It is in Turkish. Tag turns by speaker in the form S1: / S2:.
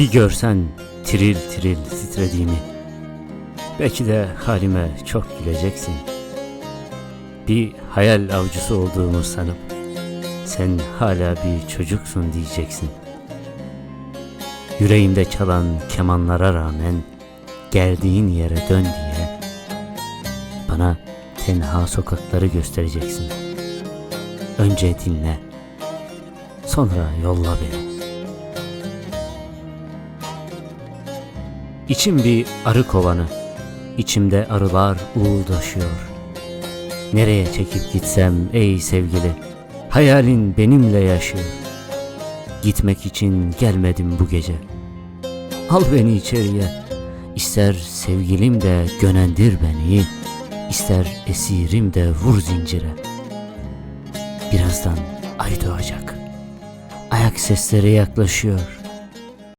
S1: Bir görsen tiril tiril titrediğimi. Belki de halime çok güleceksin. Bir hayal avcısı olduğumu sanıp sen hala bir çocuksun diyeceksin. Yüreğimde çalan kemanlara rağmen geldiğin yere dön diye bana tenha sokakları göstereceksin. Önce dinle, sonra yolla beni. İçim bir arı kovanı, içimde arılar uğuldaşıyor. Nereye çekip gitsem ey sevgili, hayalin benimle yaşıyor. Gitmek için gelmedim bu gece. Al beni içeriye, ister sevgilim de gönendir beni, ister esirim de vur zincire. Birazdan ay doğacak. Ayak sesleri yaklaşıyor.